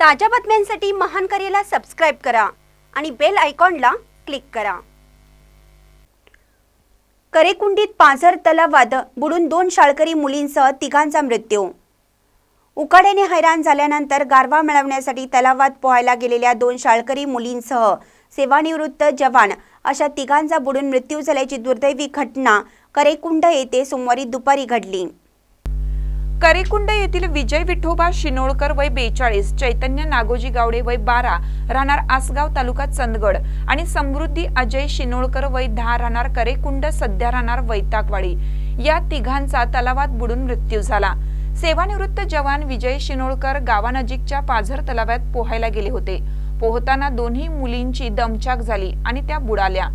ताज्या बातम्यांसाठी महान करेला सबस्क्राईब करा आणि बेल आयकॉनला क्लिक करा. करेकुंडीत पाझर तलावात बुडून दोन शाळकरी मुलींसह तिघांचा मृत्यू. उकाड्याने हैराण झाल्यानंतर गारवा मिळवण्यासाठी तलावात पोहायला गेलेल्या दोन शाळकरी मुलींसह सेवानिवृत्त जवान अशा तिघांचा बुडून मृत्यू झाल्याची दुर्दैवी घटना करेकुंड येथे सोमवारी दुपारी घडली. करेकुंड येथील विजय विठोबा शिनोळकर वय बेचाळीस चैतन्य नागोजी गावडे वय बारा राहणार आसगाव तालुका चंदगड आणि समृद्धी अजय शिनोळकर वय दहा राहणार करेकुंड सध्या राहणार वैतागवाडी. या तिघांचा तलावात बुडून मृत्यू झाला. सेवानिवृत्त जवान विजय शिनोळकर गावानजीकच्या पाझर तलावात पोहायला गेले होते. पोहताना दोन्ही मुलींची दमछाक झाली आणि त्या बुडाल्या.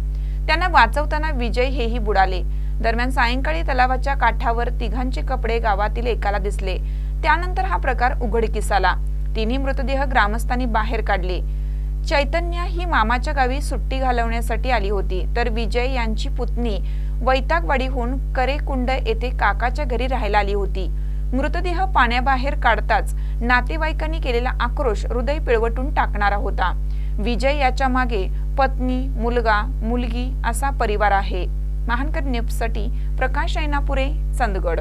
त्यांना वाचवताना विजय हेही बुडाले. दरम्यान सायंकाळी तलावाच्या काठावर तिघांचे कपडे गावातील एकाला दिसले. त्यानंतर हा प्रकार उघडकीस आला. तिन्ही मृतदेह ग्रामस्थांनी बाहेर काढले. चैतन्य ही मामाच्या गावी सुट्टी घालवण्यासाठी आली होती. तर विजय यांची पुतणी वैतागवाडीहून करेकुंड येथे काकाच्या घरी राहायला आली होती. मृतदेह पाण्याबाहेर काढताच नातेवाईकांनी केलेला आक्रोश हृदय पिळवटून टाकणारा होता. विजय याच्या मागे पत्नी मुलगा मुलगी असा परिवार आहे. महानकर न्यूजसाठी प्रकाश ऐनापुरे चंदगड.